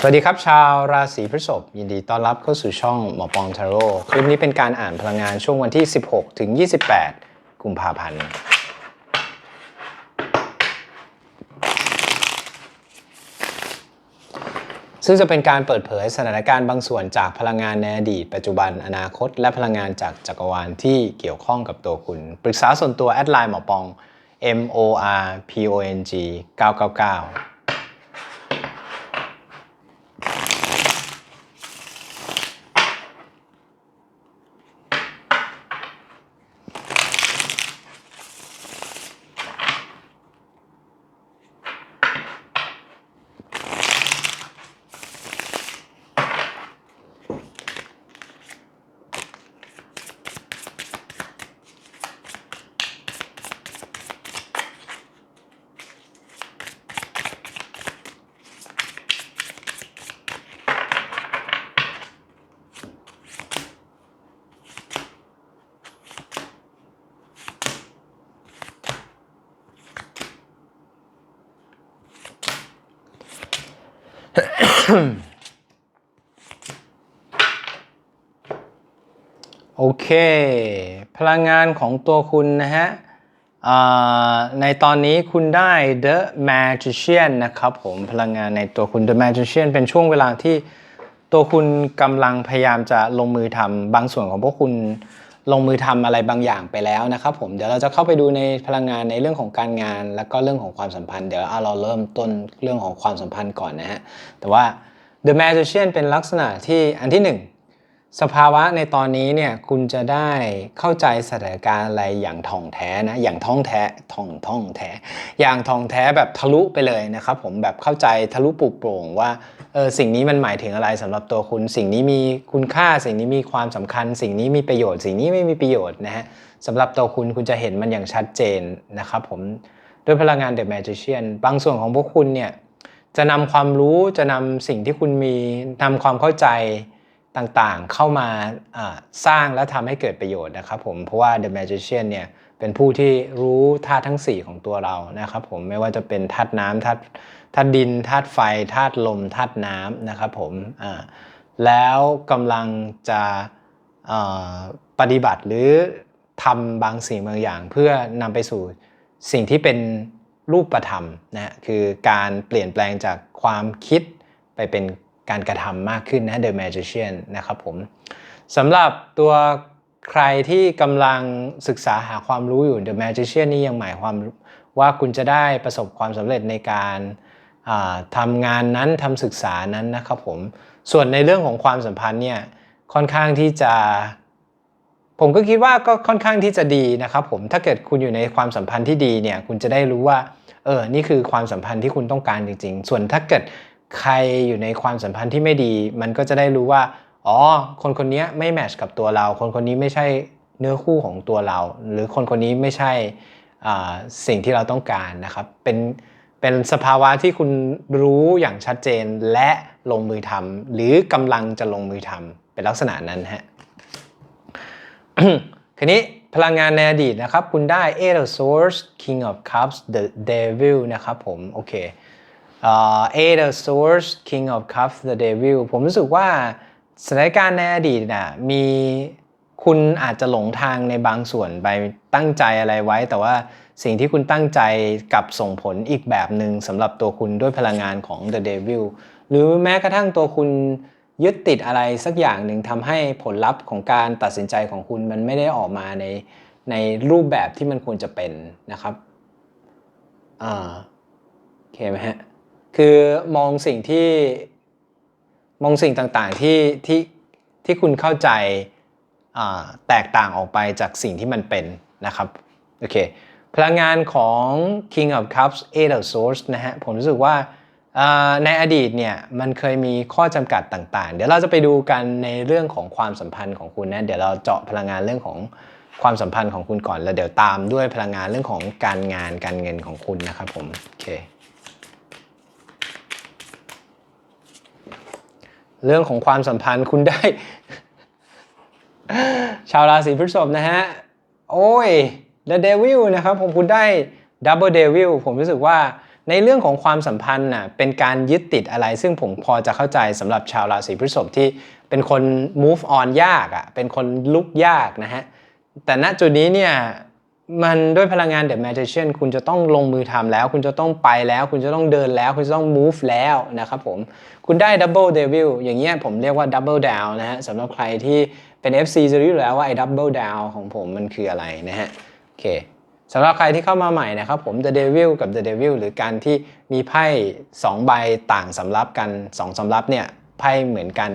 สวัสดีครับ ชาวราศีพฤษภยินดีต้อนรับเข้าสู่ช่องหมอปองทาโร่คลิปนี้เป็นการอ่านพลังงานช่วงวันที่ 16 ถึง 28 กุมภาพันธ์ ซึ่งจะเป็นการเปิดเผยสถานการณ์บางส่วนจากพลังงานในอดีต ปัจจุบันอนาคต และพลังงานจากจักรวาลที่เกี่ยวข้องกับตัวคุณ ปรึกษาส่วนตัวแอดไลน์หมอปอง M O R P O N G 999 โอ เค พลังงานของตัวคุณนะฮะในตอนนี้คุณได้ The Magician นะครับผมพลังงานในตัวคุณ The Magician เป็นช่วงเวลาที่ตัวคุณกำลังพยายามจะลงมือทำบางส่วนของพวกคุณลงมือทำอะไรบางอย่างไปแล้วนะครับผมเดี๋ยวเราจะเข้าไปดูในพลังงานในเรื่องของการงาน แล้วก็เรื่องของความสัมพันธ์เดี๋ยวเอาเราเริ่มต้นเรื่องของความสัมพันธ์ก่อนนะฮะแต่ว่า The Magician เป็นลักษณะที่อันที่หนึ่ง สภาวะในตอนนี้เนี่ยคุณจะได้เข้าใจสถานการณ์อะไรอย่างท่องแท้นะอย่างท่องแท้ท่องท่องแท้ อย่างท่องแท้แบบทะลุไปเลยนะครับผมแบบเข้าใจทะลุปลุกโปร่งว่าเออสิ่งนี้มันหมายถึงอะไรสำหรับตัวคุณ สิ่งนี้มีคุณค่า สิ่งนี้มีความสำคัญ สิ่งนี้มีประโยชน์ สิ่งนี้ไม่มีประโยชน์นะฮะสำหรับตัวคุณคุณจะเห็นมันอย่างชัดเจนนะครับผมด้วยพลังงาน The Magician บางส่วนของพวกคุณเนี่ยจะนำความรู้จะนำสิ่งที่คุณมีนำความเข้าใจ ต่างๆ เข้ามาสร้างและทำให้เกิดประโยชน์นะครับผม เพราะว่า The Magician เนี่ยเป็นผู้ที่รู้ธาตุทั้ง 4 ของตัวเรานะครับผมไม่ว่าจะเป็นธาตุน้ำธาตุธาตุดินธาตุไฟธาตุลมธาตุน้ำนะครับผมแล้วกำลังจะปฏิบัติหรือทำบางสิ่งบางอย่าง เพื่อนำไปสู่สิ่งที่เป็นรูปธรรมนะคือการเปลี่ยนแปลงจากความคิดไปเป็น การกระทำมากขึ้นนะ The Magician นะครับผมสำหรับตัวใครที่กำลังศึกษาหาความรู้อยู่ The Magician นี่ยังหมายความว่าคุณจะได้ประสบความสำเร็จในการทำงานนั้นทำศึกษานั้นนะครับผม ส่วนในเรื่องของความสัมพันธ์เนี่ยค่อนข้างที่จะ ผมก็คิดว่าก็ค่อนข้างที่จะดีนะครับผมถ้าเกิดคุณอยู่ในความสัมพันธ์ที่ดีเนี่ยคุณจะได้รู้ว่าเออนี่คือความสัมพันธ์ที่คุณต้องการจริง ๆ ส่วนถ้าเกิด ใครอยู่ในความสัมพันธ์ที่ไม่ดี มันก็จะได้รู้ว่า อ๋อ คนคนนี้ไม่แมชกับตัวเรา คนคนนี้ไม่ใช่เนื้อคู่ของตัวเรา หรือคนคนนี้ไม่ใช่สิ่งที่เราต้องการนะครับ เป็นเป็นสภาวะที่คุณรู้อย่างชัดเจนและลงมือทำหรือกำลังจะลงมือทำเป็นลักษณะนั้นฮะคืนี้พลังงานในอดีตนะครับ คุณได้ Eight of Swords King of Cups The Devil นะครับผม โอเค Eight of Swords King of Cups The Devil ผมรู้สึกว่าสถานการณ์ในอดีตน่ะมีคุณอาจจะหลงทางในบางส่วนไปตั้งใจอะไรไว้ แต่ว่าสิ่งที่คุณตั้งใจกับส่งผลอีกแบบหนึ่งสำหรับตัวคุณด้วยพลังงานของ The Devil หรือแม้กระทั่งตัวคุณยึดติดอะไรสักอย่างหนึ่งทำให้ผลลัพธ์ของการตัดสินใจของคุณมันไม่ได้ออกมาในในรูปแบบที่มันควรจะเป็นนะครับ อ่าโอเคไหมฮะ คือมองสิ่งที่มองสิ่งต่างๆที่ที่ที่คุณเข้าใจแตกต่างออกไปจากสิ่งที่มันเป็นนะครับโอเคพลังงานของ King of Cups Eight of Swords นะฮะผมรู้สึกว่าในอดีตเนี่ยมันเคยมีข้อจำกัดต่างๆ เดี๋ยวเราจะไปดูกันในเรื่องของความสัมพันธ์ของคุณนะเดี๋ยวเราเจาะพลังงานเรื่องของความสัมพันธ์ของคุณก่อนแล้วเดี๋ยวตามด้วยพลังงานเรื่องของการงานการเงินของคุณนะครับผมโอเค เรื่องของความสัมพันธ์คุณได้ ชาวราศีพฤษภนะฮะ โอ้ย The Devil นะครับ ผมคุณได้ Double Devil ผมรู้สึกว่าในเรื่องของความสัมพันธ์น่ะเป็นการยึดติดอะไร ซึ่งผมพอจะเข้าใจสำหรับชาวราศีพฤษภที่เป็นคน move on ยากอะ่ะเป็นคนลุกยากนะฮะ แต่ณจุดนี้เนี่ย มันด้วยพลังงาน The Magician คุณจะต้องลงมือทำแล้ว คุณจะต้องไปแล้ว คุณจะต้องเดินแล้ว คุณจะต้อง move แล้วนะครับผม คุณได้ double devil อย่างเงี้ยผมเรียกว่า double down นะฮะสำหรับใครที่เป็น FC จะรู้แล้วว่าไอ้ double down ของผมมันคืออะไรนะฮะ โอเคสำหรับใครที่เข้ามาใหม่นะครับผม The Devil กับ The Devil หรือการที่มีไพ่2ใบต่างสำรับกัน2สำรับเนี่ยไพ่เหมือนกัน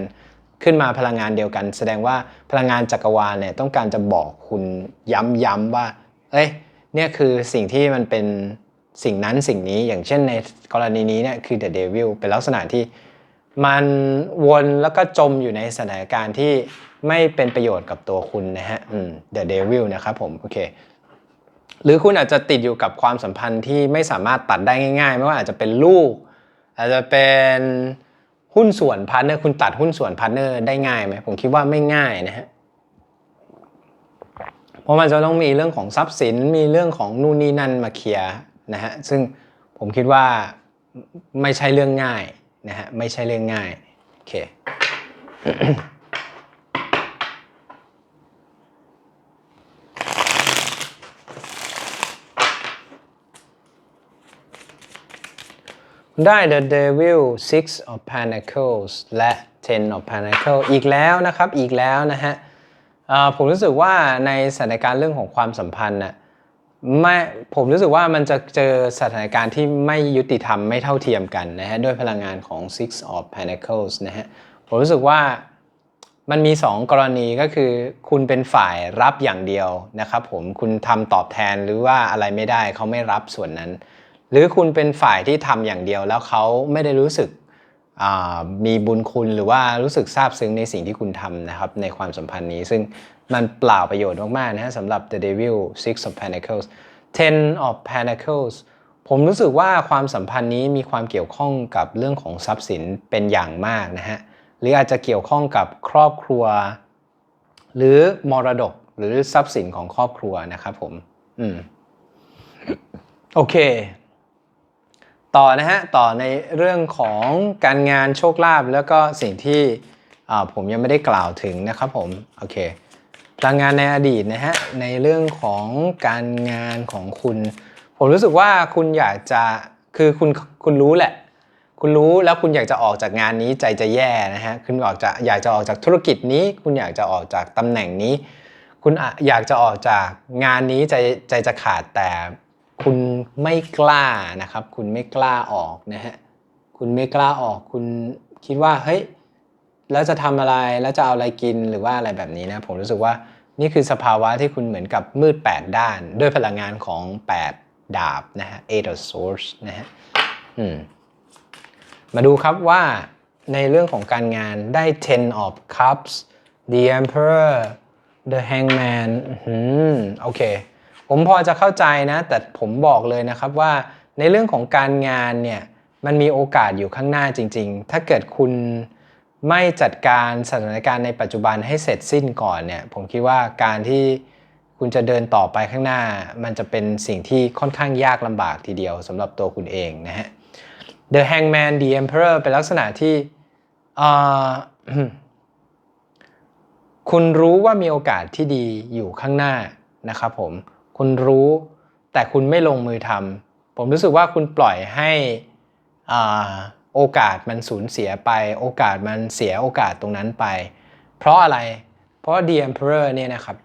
ขึ้นมาพลังงานเดียวกัน แสดงว่าพลังงานจักรวาลเนี่ยต้องการจะบอกคุณย้ำๆว่า เอ้ยเนี่ยคือสิ่งที่มันเป็นสิ่งนั้นสิ่งนี้อย่างเช่นในกรณีนี้เนี่ยคือ The Devil เป็นลักษณะที่มันวนแล้วก็จมอยู่ในสถานการณ์ที่ไม่เป็นประโยชน์กับตัวคุณนะฮะอืม The Devil นะครับผม โอเค หรือคุณอาจจะติดอยู่กับความสัมพันธ์ที่ไม่สามารถตัดได้ง่าย ๆ ไม่ว่าอาจจะเป็นลูก อาจจะเป็นหุ้นส่วนพาร์ทเนอร์ คุณตัดหุ้นส่วนพาร์ทเนอร์ได้ง่ายไหมผมคิดว่าไม่ง่ายนะฮะ ราะมันจะต้องมีเรื่องของทรัพย์สินมีเรื่องของนู่นนี่นั่นมาเคลียร์นะฮะซึ่งผมคิดว่าไม่ใช่เรื่องง่ายนะฮะไม่ใช่เรื่องง่ายโอเคได้ The Devil Six of Pentacles และ Ten of Pentacles อีกแล้วนะครับ อีกแล้วนะฮะ ผมรู้สึกว่าในสถานการณ์เรื่องของความสัมพันธ์น่ะไม่ผมรู้สึกว่ามันจะเจอสถานการณ์ที่ไม่ยุติธรรมไม่เท่าเทียมกันนะฮะด้วยพลังงานของ Six of Pentacles นะฮะผมรู้สึกว่ามันมี 2 กรณีก็คือ คุณเป็นฝ่ายรับอย่างเดียวนะครับผมคุณทำตอบแทนหรือว่าอะไรไม่ได้เขาไม่รับส่วนนั้น หรือคุณเป็นฝ่ายที่ทำอย่างเดียวแล้วเขาไม่ได้รู้สึก มีบุญคุณหรือว่ารู้สึกซาบซึ้งในสิ่งที่คุณทำนะครับในความสัมพันธ์นี้ ซึ่งมันเปล่าประโยชน์มากๆนะฮะสำหรับ The Devil Six of Pentacles Ten of Pentacles ผมรู้สึกว่าความสัมพันธ์นี้มีความเกี่ยวข้องกับเรื่องของทรัพย์สินเป็นอย่างมากนะฮะหรืออาจจะเกี่ยวข้องกับครอบครัว หรือมรดกหรือทรัพย์สินของครอบครัวนะครับผม อืม โอเค ต่อนะฮะต่อในเรื่องของการงานโชคลาภแล้วก็สิ่งที่ผมยังไม่ได้กล่าวถึงนะครับผมโอเคพลังงานในอดีตนะฮะในเรื่องของการงานของคุณ ผมรู้สึกว่าคุณอยากจะคือคุณคุณรู้แหละ คุณรู้แล้วคุณอยากจะออกจากงานนี้ใจจะแย่นะฮะคุณออกจะอยากจะออกจากธุรกิจนี้ คุณอยากจะออกจากตำแหน่งนี้ คุณอยากจะออกจากงานนี้ใจใจจะขาดแต่ คุณไม่กล้านะครับ คุณไม่กล้าออกนะฮะคุณไม่กล้าออก คุณคิดว่าเฮ้ยแล้วจะทำอะไรแล้วจะเอาอะไรกินหรือว่าอะไรแบบนี้นะผมรู้สึกว่านี่คือสภาวะที่คุณเหมือนกับมืด 8 ด้าน ด้วยพลังงานของ 8 ดาบนะฮะ Eight of Swords นะฮะอืมมาดูครับว่าในเรื่องของการงานได้ Ten of Cups The Emperor The Hangman อื้อหือโอเค ผมพอจะเข้าใจนะ แต่ผมบอกเลยนะครับว่าในเรื่องของการงานเนี่ยมันมีโอกาสอยู่ข้างหน้าจริง ๆ ถ้าเกิดคุณไม่จัดการสถานการณ์ในปัจจุบันให้เสร็จสิ้นก่อนเนี่ยผมคิดว่าการที่คุณจะเดินต่อไปข้างหน้า มันจะเป็นสิ่งที่ค่อนข้างยากลำบากทีเดียวสำหรับตัวคุณเองนะฮะ The Hangman The Emperor เป็นลักษณะที่คุณรู้ว่ามีโอกาสที่ดีอยู่ข้างหน้านะครับผม คุณรู้ แต่คุณไม่ลงมือทำผมรู้สึกว่าคุณปล่อยให้อาโอกาสมันสูญเสียไป โอกาสมันเสียโอกาสตรงนั้นไป เพราะอะไร เพราะ The Emperor เนี่ยนะครับ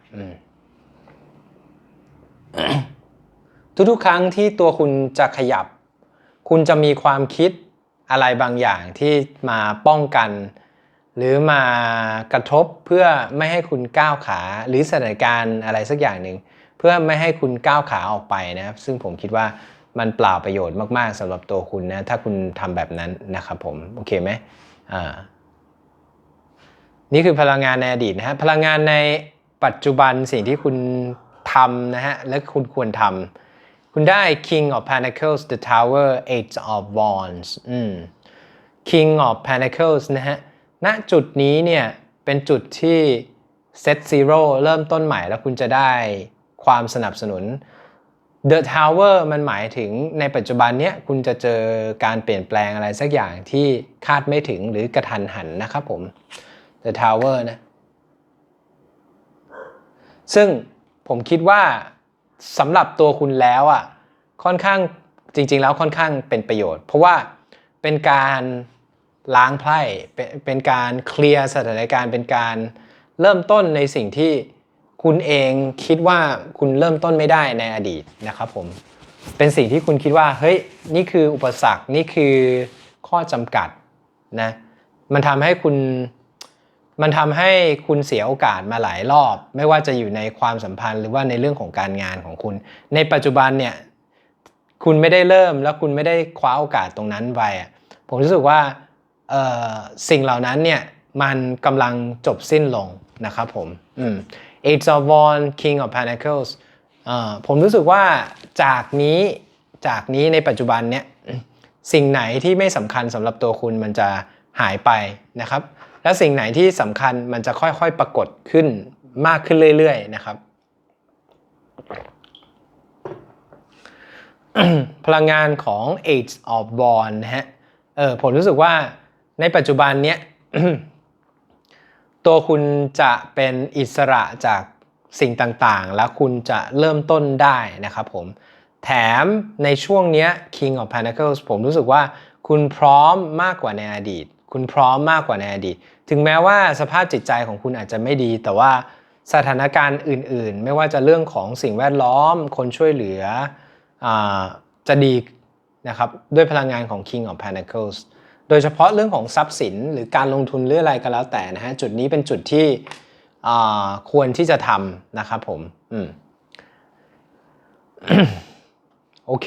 ทุกๆ ครั้งที่ตัวคุณจะขยับ คุณจะมีความคิดอะไรบางอย่างที่มาป้องกัน หรือมากระทบเพื่อไม่ให้คุณก้าวขา หรือสถานการณ์อะไรสักอย่างหนึ่ง เพื่อไม่ให้คุณก้าวขาออกไปนะครับ ซึ่งผมคิดว่ามันเปล่าประโยชน์มากๆสำหรับตัวคุณนะถ้าคุณทำแบบนั้นนะครับผมโอเคไหมอ่านี่คือพลังงานในอดีตนะฮะพลังงานในปัจจุบันสิ่งที่คุณทำนะฮะและคุณควรทำคุณได้ King of Pentacles the Tower Eight of Wands อืม King of Pentacles นะฮะณจุดนี้เนี่ยเป็นจุดที่ Set Zero เริ่มต้นใหม่แล้วคุณจะได้ ความสนับสนุน The Tower มันหมายถึงในปัจจุบันเนี้ยคุณจะเจอการเปลี่ยนแปลงอะไรสักอย่างที่คาดไม่ถึงหรือกระทันหันนะครับผม The Tower นะ ซึ่งผมคิดว่าสำหรับตัวคุณแล้วอะค่อนข้างจริง ๆ แล้วค่อนข้างเป็นประโยชน์ เพราะว่าเป็นการล้างไพ่เป็นเป็นการเคลียร์สถานการณ์เป็นการเริ่มต้นในสิ่งที่ คุณเองคิดว่าคุณเริ่มต้นไม่ได้ในอดีตนะครับผมเป็นสิ่งที่คุณคิดว่าเฮ้ยนี่คืออุปสรรคนี่คือข้อจำกัดนะมันทำให้คุณมันทำให้คุณเสียโอกาสมาหลายรอบ ไม่ว่าจะอยู่ในความสัมพันธ์หรือว่าในเรื่องของการงานของคุณ ในปัจจุบันเนี่ยคุณไม่ได้เริ่มแล้วคุณไม่ได้คว้าโอกาสตรงนั้นไปอะผมรู้สึกว่าสิ่งเหล่านั้นเนี่ยมันกำลังจบสิ้นลงนะครับผมอืม Eight of Wands King of Pentacles ผมรู้สึกว่าจากนี้จากนี้ในปัจจุบันเนี่ยสิ่งไหนที่ไม่สำคัญสำหรับตัวคุณมันจะหายไปนะครับ และสิ่งไหนที่สำคัญมันจะค่อยๆปรากฏขึ้นมากขึ้นเรื่อยๆนะครับพลังงานของ Eight of Wands นะฮะ เออผมรู้สึกว่าในปัจจุบันเนี้ย ตัวคุณจะเป็นอิสระจากสิ่งต่างๆ แล้วคุณจะเริ่มต้นได้นะครับผม แถมในช่วงเนี้ย King of Pentacles ผมรู้สึกว่าคุณพร้อมมากกว่าในอดีต คุณพร้อมมากกว่าในอดีต ถึงแม้ว่าสภาพจิตใจของคุณอาจจะไม่ดี แต่ว่าสถานการณ์อื่นๆ ไม่ว่าจะเรื่องของสิ่งแวดล้อม คนช่วยเหลืออจะดีนะครับด้วยพลังงานของ King of Pentacles โดยเฉพาะเรื่องของทรัพย์สินหรือการลงทุนหรืออะไรก็แล้วแต่นะฮะจุดนี้เป็นจุดที่ควรที่จะทำนะครับผมอืมโอเค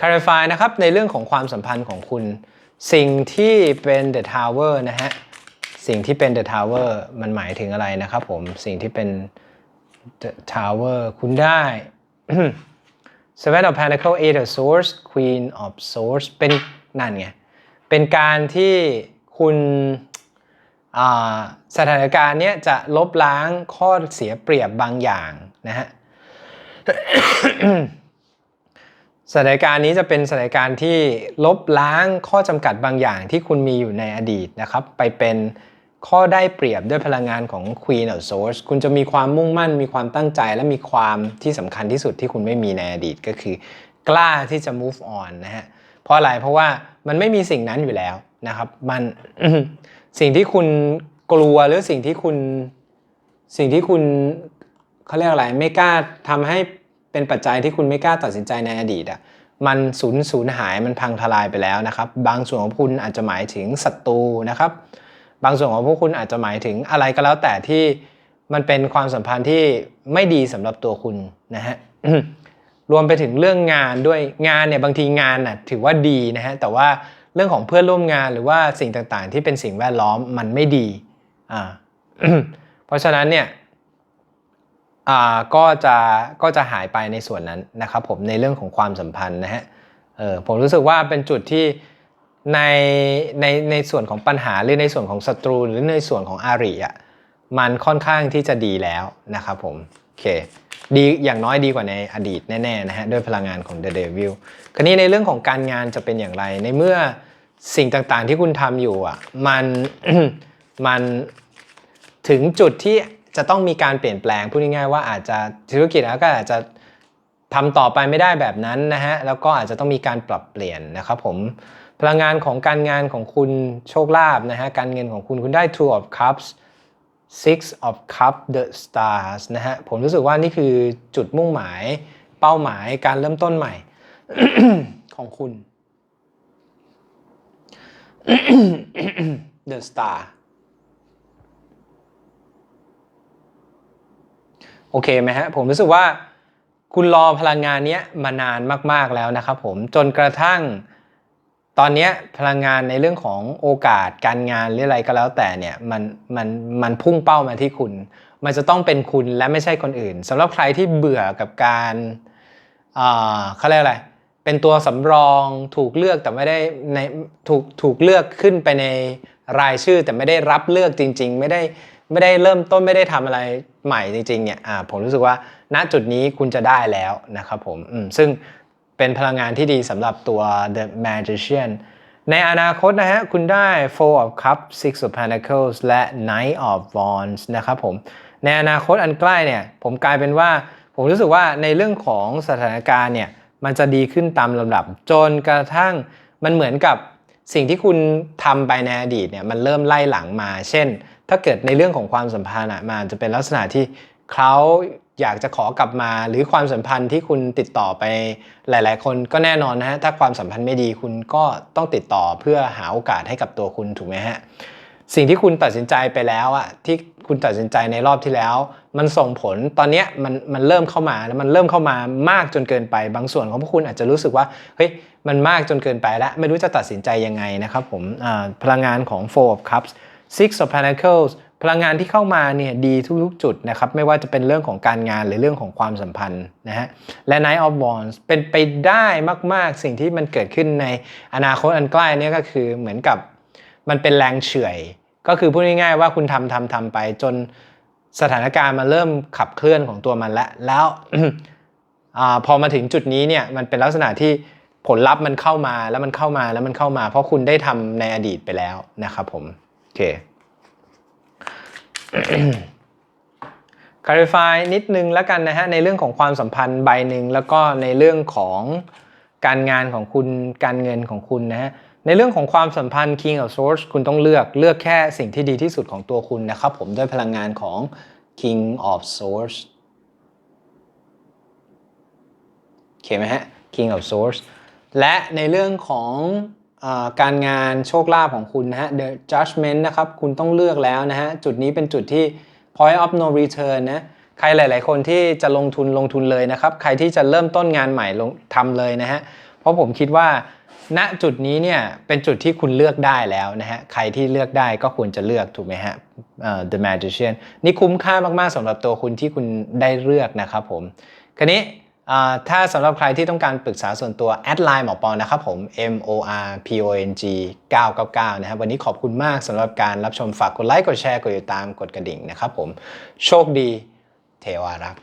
clarify นะครับในเรื่องของความสัมพันธ์ของคุณ สิ่งที่เป็น the tower นะฮะสิ่งที่เป็น the tower มันหมายถึงอะไรนะครับผมสิ่งที่เป็น the tower คุณได้ seven of pentacle eight of swords queen of swords เป็นนั่นไง เป็นการที่คุณสถานการณ์เนี้ยจะลบล้างข้อเสียเปรียบบางอย่างนะฮะสถานการณ์นี้จะเป็นสถานการณ์ที่ลบล้างข้อจำกัดบางอย่างที่คุณมีอยู่ในอดีตนะครับ ไปเป็นข้อได้เปรียบด้วยพลังงานของ Queen of Swords คุณจะมีความมุ่งมั่น มีความตั้งใจและมีความที่สำคัญที่สุดที่คุณไม่มีในอดีตก็คือ กล้าที่จะ move on นะฮะเพราะอะไรเพราะว่า มันไม่มีสิ่งนั้นอยู่แล้วนะครับ มันสิ่งที่คุณกลัวหรือสิ่งที่คุณสิ่งที่คุณเขาเรียกอะไรไม่กล้าทำให้เป็นปัจจัยที่คุณไม่กล้าตัดสินใจในอดีตอะมันสูญสูญหายมันพังทลายไปแล้วนะครับ บางส่วนของคุณอาจจะหมายถึงศัตรูนะครับ บางส่วนของพวกคุณอาจจะหมายถึงอะไรก็แล้วแต่ที่มันเป็นความสัมพันธ์ที่ไม่ดีสำหรับตัวคุณนะฮะ รวมไปถึงเรื่องงานด้วยงานเนี่ยบางทีงานน่ะถือว่าดีนะฮะแต่ว่าเรื่องของเพื่อนร่วมงานหรือว่าสิ่งต่างๆ ที่เป็นสิ่งแวดล้อมมันไม่ดีอ่าเพราะฉะนั้นเนี่ยอ่าก็จะก็จะหายไปในส่วนนั้นนะครับผมในเรื่องของความสัมพันธ์นะฮะเออผมรู้สึกว่าเป็นจุดที่ในในในส่วนของปัญหาหรือในส่วนของศัตรูหรือในส่วนของอาริอะมันค่อนข้างที่จะดีแล้วนะครับผมโอเค ดีอย่างน้อยดีกว่าในอดีตแน่ๆนะฮะด้วยพลังงานของ The Devil คราวนี้ในเรื่องของการงานจะเป็นอย่างไร ในเมื่อสิ่งต่างๆที่คุณทำอยู่อะมันมันถึงจุดที่จะต้องมีการเปลี่ยนแปลงพูดง่ายๆว่าอาจจะธุรกิจแล้วก็อาจจะทำต่อไปไม่ได้แบบนั้นนะฮะแล้วก็อาจจะต้องมีการปรับเปลี่ยนนะครับผมพลังงานของการงานของคุณโชคลาภนะฮะการเงินของคุณคุณได้ Two of Cups Six of Cup the Stars นะฮะ ผมรู้สึกว่านี่คือจุดมุ่งหมายเป้าหมายการเริ่มต้นใหม่ ของคุณ The Star โอเคไหมฮะ ผมรู้สึกว่าคุณรอพลังงานเนี้ยมานานมาก ๆ แล้วนะครับผมจนกระทั่ง ตอนนี้พลังงานในเรื่องของโอกาสการงานหรืออะไรก็แล้วแต่เนี่ยมันมันมันพุ่งเป้ามาที่คุณ มันจะต้องเป็นคุณและไม่ใช่คนอื่นสำหรับใครที่เบื่อกับการอ่าเขาเรียกอะไรเป็นตัวสำรองถูกเลือกแต่ไม่ได้ในถูกถูกเลือกขึ้นไปในรายชื่อ แต่ไม่ได้รับเลือกจริง ๆ ไม่ได้ไม่ได้เริ่มต้นไม่ได้ทำอะไรใหม่จริงๆเนี่ยผมรู้สึกว่าณจุดนี้คุณจะได้แล้วนะครับผมซึ่ง เป็นพลังงานที่ดีสำหรับตัว The Magician ในอนาคตนะฮะ คุณได้ Four of Cups Six of Pentacles และ Knight of Wands นะครับผม ในอนาคตอันใกล้เนี่ย ผมกลายเป็นว่า ผมรู้สึกว่าในเรื่องของสถานการณ์เนี่ย มันจะดีขึ้นตามลำดับ จนกระทั่งมันเหมือนกับสิ่งที่คุณทำไปในอดีตเนี่ย มันเริ่มไล่หลังมา เช่น ถ้าเกิดในเรื่องของความสัมพันธ์อะมันจะเป็นลักษณะที่เขา อยากจะขอกลับมาหรือความสัมพันธ์ที่คุณติดต่อไปหลาย ๆ คนก็แน่นอนนะฮะถ้าความสัมพันธ์ไม่ดีคุณก็ต้องติดต่อเพื่อหาโอกาสให้กับตัวคุณถูกไหมฮะสิ่งที่คุณตัดสินใจไปแล้วอะที่คุณตัดสินใจในรอบที่แล้ว มันส่งผลตอนนี้มันมันเริ่มเข้ามาแล้วมันเริ่มเข้ามามากจนเกินไป บางส่วนของพวกคุณอาจจะรู้สึกว่าเฮ้ยมันมากจนเกินไปแล้ว ไม่รู้จะตัดสินใจยังไงนะครับผมพลังงานของ Four of Cups Six of Pentacles พลังงานที่เข้ามาเนี่ยดีทุกๆจุดนะครับ ไม่ว่าจะเป็นเรื่องของการงานหรือเรื่องของความสัมพันธ์นะฮะและ Knight of Wands เป็นไปได้มากๆ สิ่งที่มันเกิดขึ้นในอนาคตอันใกล้นี่ก็คือเหมือนกับมันเป็นแรงเฉื่อย ก็คือพูดง่ายๆว่าคุณทำทำทำไปจนสถานการณ์มันเริ่มขับเคลื่อนของตัวมันแล้วแล้วอพอมาถึงจุดนี้เนี่ยมันเป็นลักษณะที่ผลลัพธ์มันเข้ามาแล้วมันเข้ามาแล้วมันเข้ามา เพราะคุณได้ทำในอดีตไปแล้วนะครับผมโอเค clarify นิดนึงแล้วกันนะฮะในเรื่องของความสัมพันธ์ใบหนึ่งแล้วก็ในเรื่องของการงานของคุณการเงินของคุณนะฮะในเรื่องของความสัมพันธ์ King of Swords คุณต้องเลือกเลือกแค่สิ่งที่ดีที่สุดของตัวคุณนะครับผมด้วยพลังงานของ King of Swords โอเคไหมฮะ King of Swords และในเรื่องของ การงานโชคลาภของคุณนะฮะ The Judgment นะครับ คุณต้องเลือกแล้วนะฮะ จุดนี้เป็นจุดที่ point of no return นะ ใครหลาย ๆ คนที่จะลงทุนลงทุนเลยนะครับ ใครที่จะเริ่มต้นงานใหม่ลงทำเลยนะฮะ เพราะผมคิดว่า ณจุดนี้เนี่ยเป็นจุดที่คุณเลือกได้แล้วนะฮะ ใครที่เลือกได้ก็ควรจะเลือกถูกไหมฮะเอ่อ The Magician นี่คุ้มค่ามาก ๆสำหรับตัวคุณที่คุณได้เลือกนะครับผม คราวนี้ ถ้าสำหรับใครที่ต้องการปรึกษาส่วนตัว แอดไลน์หมอปอนะครับผม M O R P O N G 999 นะครับ วันนี้ขอบคุณมากสำหรับการรับชมฝากกดไลค์ กดแชร์ กดติดตาม กดกระดิ่งนะครับผม โชคดี เทวารักษ์